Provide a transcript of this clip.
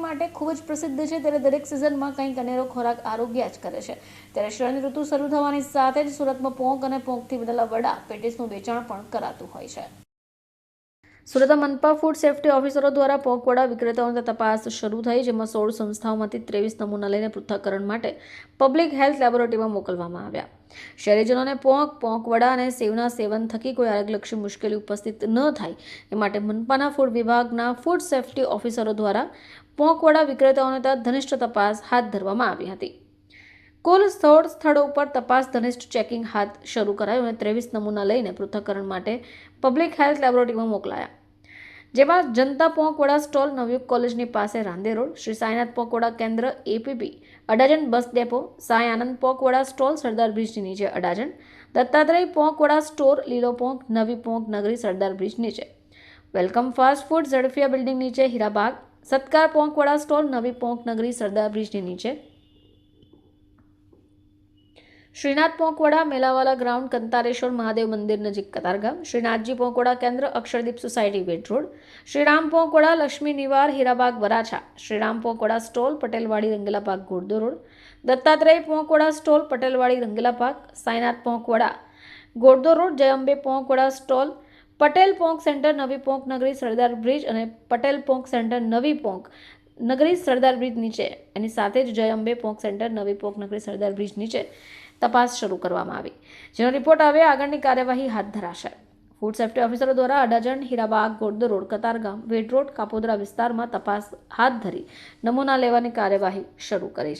માટે ખૂબ જ પ્રસિદ્ધ છે. ત્યારે દરેક સિઝનમાં કંઈક અનેરો ખોરાક આરોગ્ય જ કરે છે. ત્યારે શ્રેણી ઋતુ શરૂ થવાની સાથે જ સુરતમાં પોંક અને પોંકથી બનેલા વડા પેટીસનું વેચાણ પણ કરાતું હોય છે. સુરતમાં મનપા ફૂડ સેફ્ટી ઓફિસરો દ્વારા પોંકવડા વિક્રેતાઓની તપાસ શરૂ થઈ, જેમાં સોળ સંસ્થાઓમાંથી ત્રેવીસ નમૂના લઈને પૃથ્થકરણ માટે પબ્લિક હેલ્થ લેબોરેટરીમાં મોકલવામાં આવ્યા. શહેરીજનોને પોંક, પોંકવડા અને સેવના સેવન થકી કોઈ આરોગ્યલક્ષી મુશ્કેલી ઉપસ્થિત ન થાય, એ માટે મનપાના ફૂડ વિભાગના ફૂડ સેફ્ટી ઓફિસરો દ્વારા પોંકવડા વિક્રેતાઓને ઘનિષ્ઠ તપાસ હાથ ધરવામાં આવી હતી. કુલ સોળ સ્થળો ઉપર તપાસ ધનિષ્ઠ ચેકિંગ હાથ શરૂ કરાયું અને ત્રેવીસ નમૂના લઈને પૃથ્થકરણ માટે પબ્લિક હેલ્થ લેબોરેટરીમાં મોકલાયા. જેમાં જનતા પોંકવડા સ્ટોલ નવયુગ કોલેજની પાસે રાંદે રોડ, શ્રી સાંઈનાથ પોંકવડા કેન્દ્ર, APP, Adajan bus depot, Sai Anand Ponkvada stall, Sardar બ્રિજની નીચે અડાજણ, દત્તાત્રેય પોંકવડા સ્ટોર, લીલો પોંક નવી પોંક નગરી સરદાર બ્રિજ નીચે. Welcome fast food, Zadafia building નીચે હીરાબાગ. સત્કાર પોંકવડા સ્ટોલ, નવી પોંક નગરી સરદાર બ્રિજની નીચે. શ્રીનાથ પોંકવડા મેલાવાલા ગ્રાઉન્ડ કંતારેશ્વર મહાદેવ મંદિર નજીક કતારગામ, શ્રીનાથજી પોંકવડા કેન્દ્ર અક્ષરદીપ સોસાયટી વેટ રોડ, શ્રીરામ પોંકવડા લક્ષ્મી નિવાર Hirabag Varachha, Shriram Ponkvada stall Patelwadi Rangela park Ghoddod road, Dattatreya Ponkvada stall Patelwadi Rangela park, Sainath Ponkvada Ghoddod road, Jayambe Ponkvada stall, Patel Ponk centre, નવી પોંક નગરી, સરદાર બ્રિજ અને પટેલ પોંક સેન્ટર, નવી પોંક નગરી Sardar bridge નીચે. એની સાથે જ જય અંબે પોંક centre, નવી પોંક નગરી સરદાર બ્રિજ નીચે તપાસ શરૂ કરવામાં આવી. જેનો રિપોર્ટ આવે આગળની કાર્યવાહી હાથ ધરાશે. ફૂડ સેફ્ટી ઓફિસરો દ્વારા અડાજણ, હીરાબાગ ગોડદો રોડ કતારગામ વેડ રોડ, કાપોદરા વિસ્તારમાં તપાસ હાથ ધરી નમૂના લેવાની કાર્યવાહી શરૂ કરી છે.